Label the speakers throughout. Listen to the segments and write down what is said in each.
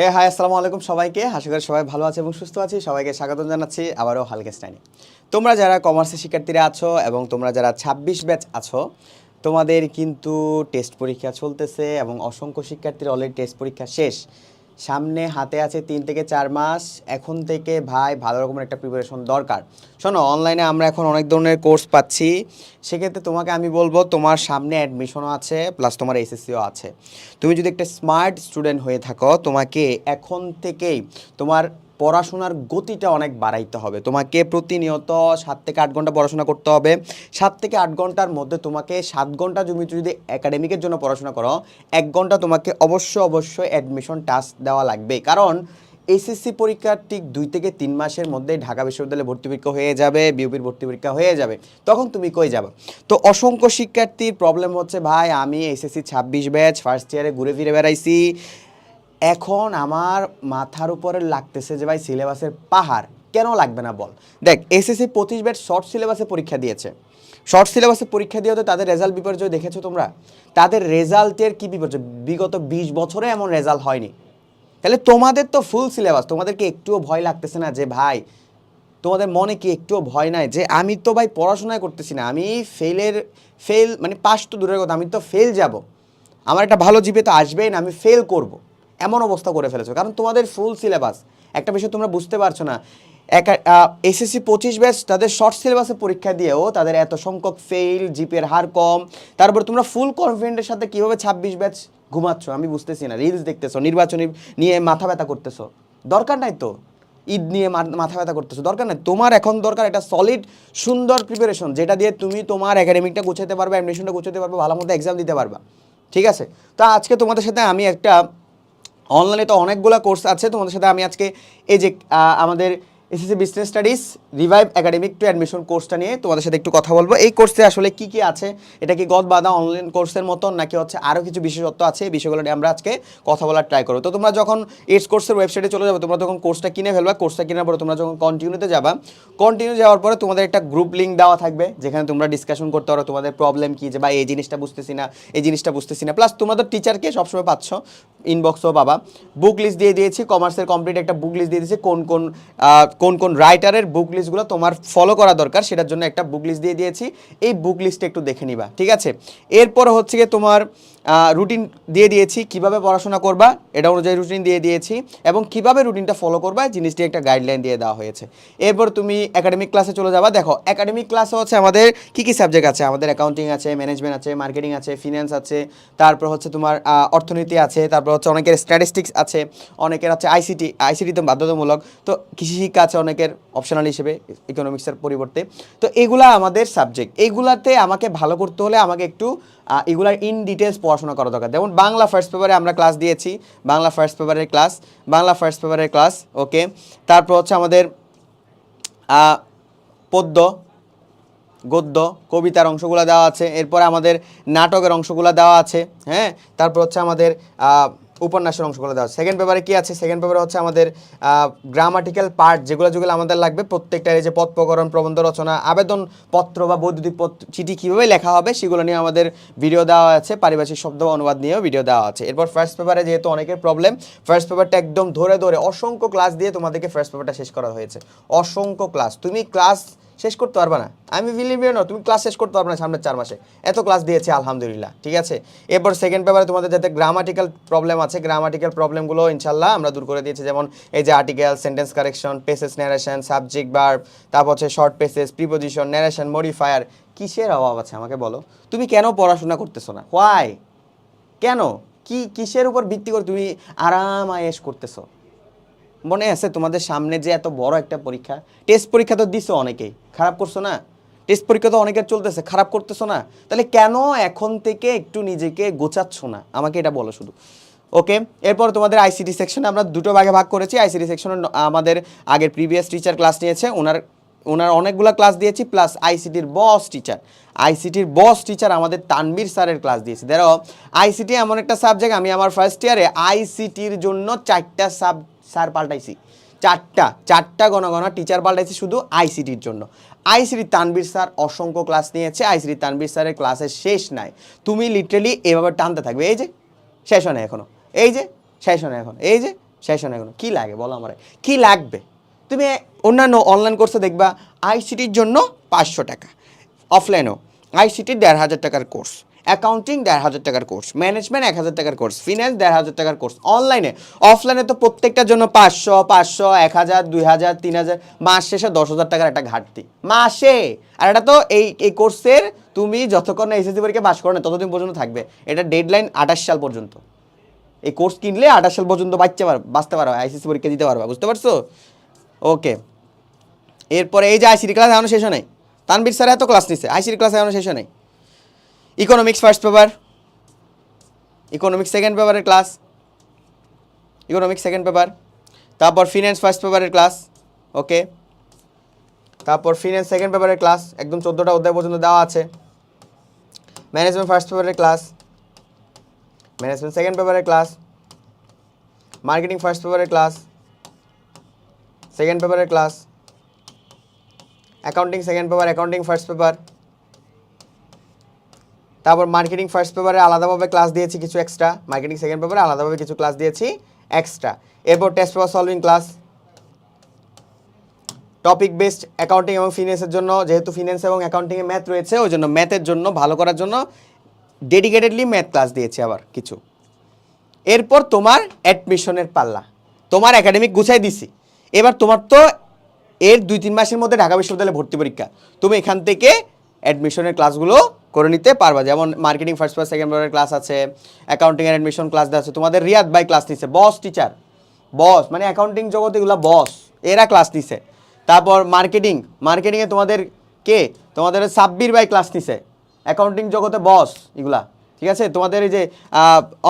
Speaker 1: হে, high, আসসালামু আলাইকুম সবাইকে। আশা করি সবাই ভালো আছে এবং সুস্থ আছি। সবাইকে স্বাগত জানাচ্ছি আবারও হালকে হালকেস্টাইনে তোমরা যারা কমার্সের শিক্ষার্থীরা আছো এবং তোমরা যারা ছাব্বিশ ব্যাচ আছো, তোমাদের কিন্তু টেস্ট পরীক্ষা চলতেছে এবং অসংখ্য শিক্ষার্থীর অলরেডি টেস্ট পরীক্ষা শেষ। সামনে হাতে আছে তিন থেকে চার মাস। এখন থেকে ভাই ভালো রকমের একটা প্রিপারেশন দরকার। শোনো অনলাইনে আমরা এখন অনেক ধরনের কোর্স পাচ্ছি। সেক্ষেত্রে তোমাকে আমি বলব, তোমার সামনে অ্যাডমিশনও আছে প্লাস তোমার এসএসসিও আছে। তুমি যদি একটা স্মার্ট স্টুডেন্ট হয়ে থাকো, তোমাকে এখন থেকেই তোমার পড়াশোনার গতিটা অনেক বাড়াইতে হবে। তোমাকে প্রতিনিয়ত সাত থেকে আট ঘণ্টা পড়াশোনা করতে হবে। সাত থেকে আট ঘণ্টার মধ্যে তোমাকে সাত ঘণ্টা তুমি যদি একাডেমিকের জন্য পড়াশোনা করো, এক ঘণ্টা তোমাকে অবশ্য অবশ্যই অ্যাডমিশন টাস্ক দেওয়া লাগবে কারণ এসএসসি পরীক্ষার ঠিক দুই থেকে তিন মাসের মধ্যে ঢাকা বিশ্ববিদ্যালয়ে ভর্তি পরীক্ষা হয়ে যাবে বিউপির ভর্তি পরীক্ষা হয়ে যাবে। তখন তুমি কই যাবে? তো অসংখ্য শিক্ষার্থীর প্রবলেম হচ্ছে, ভাই, আমি এসএসসি ছাব্বিশ ব্যাচ ফার্স্ট ইয়ারে ঘুরে ফিরে বেড়াইছি। এখন আমার মাথার উপরে লাগতেছে যে ভাই সিলেবাসের পাহাড় কেন লাগবে না বল? দেখ, এসএসসি পঁচিশ ব্যাচ শর্ট সিলেবাসে পরীক্ষা দিয়েছে। শর্ট সিলেবাসে পরীক্ষা দিয়েও তো তাদের রেজাল্ট বিপর্যয় দেখেছ তোমরা? তাদের রেজাল্টের কি বিপর্যয়? বিগত বিশ বছরে এমন রেজাল্ট হয়নি। তাহলে তোমাদের তো ফুল সিলেবাস, তোমাদেরকে একটুও ভয় লাগতেছে না যে ভাই, তোমাদের মনে কি একটুও ভয় নাই যে আমি তো ভাই পড়াশোনায় করতেছি না, আমি ফেলের, ফেল মানে পাস তো দূরের কথা, আমি তো ফেল যাব। আমার একটা ভালো জিপে তো আসবেই না, আমি ফেল করব। এমন অবস্থা করে ফেলেছো। কারণ তোমাদের ফুল সিলেবাস একটা বিষয় তোমরা বুঝতে পারছ না। একা এসএসসি পঁচিশ ব্যাচ তাদের শর্ট সিলেবাসে পরীক্ষা দিয়েও তাদের এত সংখ্যক ফেল জিপের হার কম। তারপর তোমরা ফুল কনফিডেন্টের সাথে কীভাবে ছাব্বিশ ব্যাচ ঘুমাচ্ছ? আমি বুঝতেছি না। রিলস দেখতেছো, নির্বাচনী নিয়ে মাথা ব্যথা করতেছো। দরকার নাই তো? ঈদ নিয়ে মাথা ব্যথা করতেছো। দরকার নাই? তোমার এখন দরকার একটা সলিড সুন্দর প্রিপারেশন যেটা দিয়ে তুমি তোমার একাডেমিকটা গুছাতে পারবে অ্যাডমিশনটা গুছাতে পারবে, ভালো মতো এক্সাম দিতে পারবা। ঠিক আছে? তো আজকে তোমাদের সাথে আমি একটা অনলাইনে তো অনেকগুলো কোর্স আছে তোমাদের সাথে আমি আজকে এই যে আমাদের SSC business studies revive academic to admission কোর্সটা নিয়ে তোমাদের সাথে একটু কথা বলব। এই কোর্সে আসলে কি কি আছে? এটা কি গদ বাধা অনলাইন কোর্সের মতন, নাকি হচ্ছে আরও কিছু বিশেষত্ব আছে? এই বিষয়গুলো নিয়ে আমরা আজকে কথা বলার ট্রাই করব। তো তোমরা যখন এইটস কোর্সের ওয়েবসাইটে চলে যাবে, তোমরা যখন কোর্সটা কিনে ফেলবা। কোর্সটা কেনার পরে তোমরা যখন কন্টিনিউতে যাবা কন্টিনিউ যাওয়ার পরে তোমাদের একটা গ্রুপ লিঙ্ক দেওয়া থাকবে, যেখানে তোমরা ডিসকাশন করতে পারো তোমাদের প্রবলেম কী যে বা এই জিনিসটা বুঝতেছি না, এই জিনিসটা বুঝতেছি না। প্লাস তোমরা তো টিচারকে সবসময় পাচ্ছ ইনবক্সও পাবা। বুক লিস্ট দিয়ে দিয়েছি কমার্সের কমপ্লিট একটা বুক লিস্ট দিয়ে দিয়েছি, কোন কোন কোন কোন রাইটারের বুক লিস্টগুলো তোমার ফলো করা দরকার সেটার জন্য একটা বুক লিস্ট দিয়ে দিয়েছি। এই বুক লিস্টটা একটু দেখে নিবা, ঠিক আছে? এরপর হচ্ছে গিয়ে তোমার রুটিন দিয়ে দিয়েছি, কীভাবে পড়াশোনা করবা, এটা অনুযায়ী রুটিন দিয়ে দিয়েছি এবং কীভাবে রুটিনটা ফলো করবা জিনিসটি একটা গাইডলাইন দিয়ে দেওয়া হয়েছে। এরপর তুমি একাডেমিক ক্লাসে চলে যাবা। দেখো একাডেমিক ক্লাসে হচ্ছে আমাদের কি কি সাবজেক্ট আছে? আমাদের অ্যাকাউন্টিং আছে ম্যানেজমেন্ট আছে মার্কেটিং আছে ফিনান্স আছে, তারপর হচ্ছে তোমার অর্থনীতি আছে, তারপর হচ্ছে অনেকের স্ট্যাটিস্টিক্স আছে, অনেকের আছে আইসিটি আইসিটি তো বাধ্যতামূলক, তো কৃষি শিক্ষা আছে অনেকের অপশনাল হিসেবে ইকোনমিক্সের পরিবর্তে। তো এগুলা আমাদের সাবজেক্ট এইগুলাতে আমাকে ভালো করতে হলে আমাকে একটু এগুলার ইন ডিটেলস পড়াশোনা করা দরকার। যেমন বাংলা ফার্স্ট পেপারে আমরা ক্লাস দিয়েছি, বাংলা ফার্স্ট পেপারের ক্লাস বাংলা ফার্স্ট পেপারের ক্লাস ওকে তারপর হচ্ছে আমাদের পদ্য, গদ্য, কবিতার অংশগুলো দেওয়া আছে। এরপরে আমাদের নাটকের অংশগুলো দেওয়া আছে হ্যাঁ? তারপর হচ্ছে আমাদের উপন্যাসের অংশগুলো দেওয়া। সেকেন্ড পেপারে কি আছে? সেকেন্ড পেপারে হচ্ছে আমাদের গ্রামাটিক্যাল পার্ট যেগুলো যেগুলো আমাদের লাগবে প্রত্যেকটা এই যে পদ প্রকরণ প্রবন্ধ রচনা, আবেদন পত্র বা বৈদ্যুতিক চিঠি কীভাবে লেখা হবে সেগুলো নিয়ে আমাদের ভিডিও দেওয়া আছে, পারিভাষিক শব্দ অনুবাদ নিয়েও ভিডিও দেওয়া আছে। এরপর ফার্স্ট পেপারে যেহেতু অনেকের প্রবলেম ফার্স্ট পেপারটা একদম ধরে ধরে অসংখ্য ক্লাস দিয়ে তোমাদেরকে ফার্স্ট পেপারটা শেষ করা হয়েছে। অসংখ্য ক্লাস তুমি ক্লাস শেষ করতে পারবে না। আমি বিলিভ না, তুমি ক্লাস শেষ করতে পারবে না সামনের চার মাসে। এত ক্লাস দিয়েছে, আলহামদুলিল্লাহ, ঠিক আছে? এরপর সেকেন্ড পেপারে তোমাদের যাতে গ্রামাটিক্যাল প্রবলেম আছে গ্রামাটিক্যাল প্রবলেমগুলো ইনশাল্লাহ আমরা দূর করে দিয়েছি। যেমন এই যে article sentence correction paces narration subject verb তারপর হচ্ছে short paces preposition narration modifier কিসের অভাব আছে আমাকে বলো? তুমি কেন পড়াশোনা করতেছো না? হোয়াই কেন? কি, কিসের উপর ভিত্তি করে তুমি আরাম আয়েস করতেছো? মনে আছে তোমাদের সামনে যে এত বড় একটা পরীক্ষা? টেস্ট পরীক্ষা তো দিছো অনেকেই। খারাপ করছ না? টেস্ট পরীক্ষা তো অনেকের চলতেছে, খারাপ করতেছো না? তাহলে কেন এখন থেকে একটু নিজেকে গোছাচ্ছ না? আমাকে এটা বলো শুধু। ওকে এরপর তোমাদের আইসিটি সেকশনে আমরা দুটো ভাগে ভাগ করেছি। আইসিটি সেকশনে আমাদের আগের প্রিভিয়াস টিচার ক্লাস নিয়েছে। ওনার ওনার অনেকগুলো ক্লাস দিয়েছি প্লাস আইসিটির বস টিচার আইসিটির বস টিচার আমাদের তানবীর স্যারের ক্লাস দিয়েছি। দেখো আইসিটি এমন একটা সাবজেক্ট আমি আমার ফার্স্ট ইয়ারে আইসিটির জন্য চারটা সাব স্যার পাল্টাইছি। চারটা চারটা গণ গণ টিচার পাল্টাইছি শুধু আইসিটির জন্য। আইসিটি তানবীর স্যার অসংখ্য ক্লাস নিয়েছে আইসিটি তানবীর স্যারের ক্লাসের শেষ নাই। তুমি লিটারেলি এভাবে টানতে থাকবে, এই যে, শেষ হয় না এখনও। এই যে, শেষ হয় না এখন। এই যে, শেষ হয় না এখনও। কী লাগে বলো আমার? কী লাগবে? তুমি অন্যান্য অনলাইন কোর্সে দেখবা আইসিটির জন্য পাঁচশো টাকা। অফলাইনও আইসিটির দেড় হাজার টাকার কোর্স অ্যাকাউন্টিং দেড় হাজার টাকার কোর্স, ম্যানেজমেন্ট এক হাজার টাকার কোর্স, ফিনান্স দেড় হাজার টাকার কোর্স, অনলাইনে, অফলাইনে তো প্রত্যেকটার জন্য পাঁচশো পাঁচশো, এক হাজার, দুই হাজার, তিন হাজার, মাস শেষে দশ হাজার টাকার একটা ঘাটতি। মাসে! আর এটা তো এই এই কোর্সের তুমি যতক্ষণ না এসএসসি পরীক্ষা পাস করো না, ততদিন পর্যন্ত থাকবে। এটা ডেডলাইন আঠাশ সাল পর্যন্ত। এই কোর্স কিনলে আঠাশ সাল পর্যন্ত বাঁচতে পারবে বাঁচতে পারবে আইসিসি পরীক্ষা দিতে পারবে, বুঝতে পারছ? ওকে। এরপরে এই যে আইসিটি ক্লাস এখনও শেষ হয় নাই। তানবীর স্যার এত ক্লাস নিচ্ছে আইসিটি ক্লাস এখনও শেষ হয় নাই। Economics first paper economics second পেপারের ক্লাস ইকোনমিক্স সেকেন্ড পেপার তারপর ফিনান্স ফার্স্ট পেপারের ক্লাস ওকে তারপর ফিনান্স সেকেন্ড পেপারের ক্লাস একদম চোদ্দোটা অধ্যায় পর্যন্ত দেওয়া আছে। ম্যানেজমেন্ট ফার্স্ট পেপারের ক্লাস ম্যানেজমেন্ট সেকেন্ড পেপারের ক্লাস মার্কেটিং ফার্স্ট পেপারের ক্লাস সেকেন্ড পেপারের class accounting second paper accounting first paper তারপর মার্কেটিং ফার্স্ট পেপারে আলাদাভাবে ক্লাস দিয়েছি কিছু এক্সট্রা মার্কেটিং সেকেন্ড পেপারে আলাদাভাবে কিছু ক্লাস দিয়েছি এক্সট্রা এরপর test paper solving class topic based accounting এবং ফিনান্সের জন্য, যেহেতু ফিনান্স এবং অ্যাকাউন্টিংয়ে ম্যাথ রয়েছে, ওই জন্য ম্যাথের জন্য, ভালো করার জন্য ডেডিকেটেডলি ম্যাথ ক্লাস দিয়েছি আবার কিছু। এরপর তোমার অ্যাডমিশনের পাল্লা। তোমার একাডেমিক গুছাই দিছি। এবার তোমার তো এর দুই তিন মাসের মধ্যে ঢাকা বিশ্ববিদ্যালয়ে ভর্তি পরীক্ষা। তুমি এখান থেকে অ্যাডমিশনের ক্লাসগুলো করে নিতে পারবা। যেমন মার্কেটিং ফার্স্ট পাস সেকেন্ড পেপারের ক্লাস আছে অ্যাকাউন্টিং এর অ্যাডমিশন ক্লাস আছে। তোমাদের রিয়াদ বাই ক্লাস নিছে বস টিচার বস মানে অ্যাকাউন্টিং জগতে এগুলো বস এরা ক্লাস নিছে। তারপর মার্কেটিং মার্কেটিংয়ে তোমাদের কে? তোমাদের সাব্বির বাই ক্লাস নিছে অ্যাকাউন্টিং জগতে বস এগুলা, ঠিক আছে? তোমাদের এই যে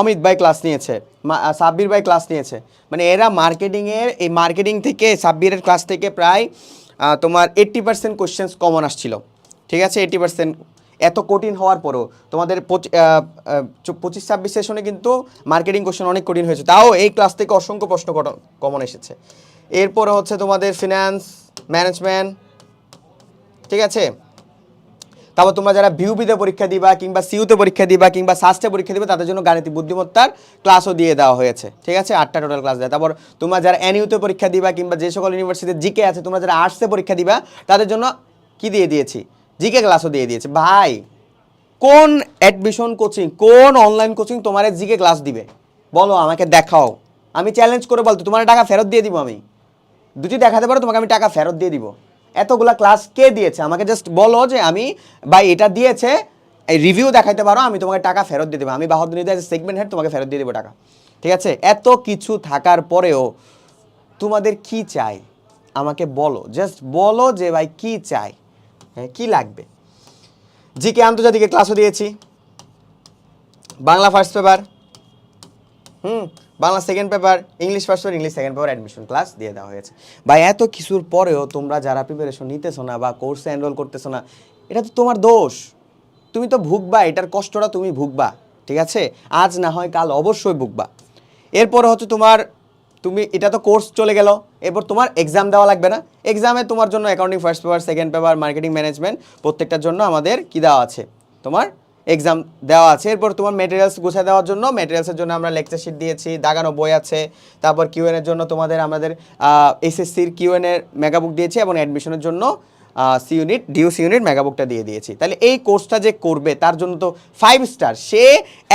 Speaker 1: অমিত ভাই ক্লাস নিয়েছে সাব্বির ভাই ক্লাস নিয়েছে। মানে এরা মার্কেটিংয়ের এই মার্কেটিং থেকে, সাব্বিরের ক্লাস থেকে প্রায় তোমার এইট্টি পার্সেন্ট কোশ্চেন্স কমন আসছিল। ঠিক আছে? এইট্টি পার্সেন্ট এত কঠিন হওয়ার পরও তোমাদের পঁচিশ ছাব্বিশ সেশনে কিন্তু মার্কেটিং কোশ্চেন অনেক কঠিন হয়েছে। তাও এই ক্লাস থেকে অসংখ্য প্রশ্ন কমন এসেছে। এরপরে হচ্ছে তোমাদের ফিনান্স ম্যানেজমেন্ট ঠিক আছে? তারপর তোমরা যারা বিউপিতে পরীক্ষা দিবা কিংবা সিউতে পরীক্ষা দিবা কিংবা সাস্টে পরীক্ষা দিবা, তাদের জন্য গাণিতিক বুদ্ধিমত্তার ক্লাসও দিয়ে দেওয়া হয়েছে। ঠিক আছে? আটটা টোটাল ক্লাস দেয়। তারপর তোমরা যারা এনইউতে পরীক্ষা দিবা কিংবা যে সকল ইউনিভার্সিটিতে জিকে আছে, তোমরা যারা আর্টসে পরীক্ষা দিবা, তাদের জন্য কি দিয়ে দিয়েছি? জিকে ক্লাসও দিয়ে দিয়েছে। ভাই, কোন অ্যাডমিশন কোচিং কোন অনলাইন কোচিং তোমার জিকে ক্লাস দিবে? বলো, আমাকে দেখাও। আমি চ্যালেঞ্জ করে বলতো, তোমার টাকা ফেরত দিয়ে দিব আমি। দুটি দেখাতে পারো, তোমাকে আমি টাকা ফেরত দিয়ে দিব। এতগুলা ক্লাস কে দিয়েছে? আমাকে জাস্ট বলো যে আমি বা এটা দিয়েছে, এই রিভিউ দেখাইতে পারো, আমি তোমাকে টাকা ফেরত দিয়ে দেবো। আমি বাহাদুর সেগমেন্ট হেড তোমাকে ফেরত দিয়ে দেবো টাকা। ঠিক আছে? এত কিছু থাকার পরেও তোমাদের কি চাই? আমাকে বলো জাস্ট বলো যে, ভাই, কি চাই? হ্যাঁ কী লাগবে? জিকে আন্তর্জাতিকে ক্লাসও দিয়েছি। বাংলা ফার্স্ট পেপার হুম, Bangla second paper English first paper English second paper admission class দিয়ে দেওয়া হয়েছে। বা এত কিছুর পরেও তোমরা যারা প্রিপারেশন নিতেছো না বা কোর্সে এনরোল করতেছো না, এটা তো তোমার দোষ। তুমি তো ভুগবা, এটার কষ্টটা তুমি ভুগবা, ঠিক আছে? আজ না হয় কাল অবশ্যই ভুগবা। এরপরে হচ্ছে তোমার তুমি, এটা তো কোর্স চলে গেল। এরপর তোমার এক্সাম দেওয়া লাগবে না। এক্সামে তোমার জন্য accounting first paper second paper marketing management প্রত্যেকটার জন্য আমাদের কী দেওয়া আছে? তোমার এক্সাম দেওয়া আছে। এরপর তোমার মেটেরিয়ালস গুছিয়ে দেওয়ার জন্য মেটেরিয়ালসের জন্য আমরা লেকচার শিট দিয়েছি, দাগানো বই আছে। তারপর কিউএনের জন্য তোমাদের আমাদের এসএসসির কিউএনের মেগাবুক দিয়েছি এবং অ্যাডমিশনের জন্য C unit DU C unit মেগাবুকটা দিয়ে দিয়েছি। তাহলে এই কোর্সটা যে করবে, তার জন্য তো ফাইভ স্টার সে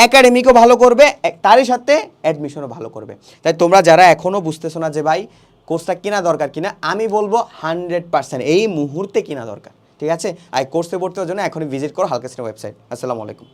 Speaker 1: একাডেমিকও ভালো করবে তারই সাথে অ্যাডমিশনও ভালো করবে। তাই তোমরা যারা এখনও বুঝতেছো না যে ভাই কোর্সটা কেনা দরকার কিনা, আমি বলব হান্ড্রেড পার্সেন্ট এই মুহূর্তে কিনা দরকার। ঠিক আছে? আর কোর্সে পড়তে জন্য এখনই ভিজিট করো হালকা সিনেমা ওয়েবসাইট আসসালামু আলাইকুম।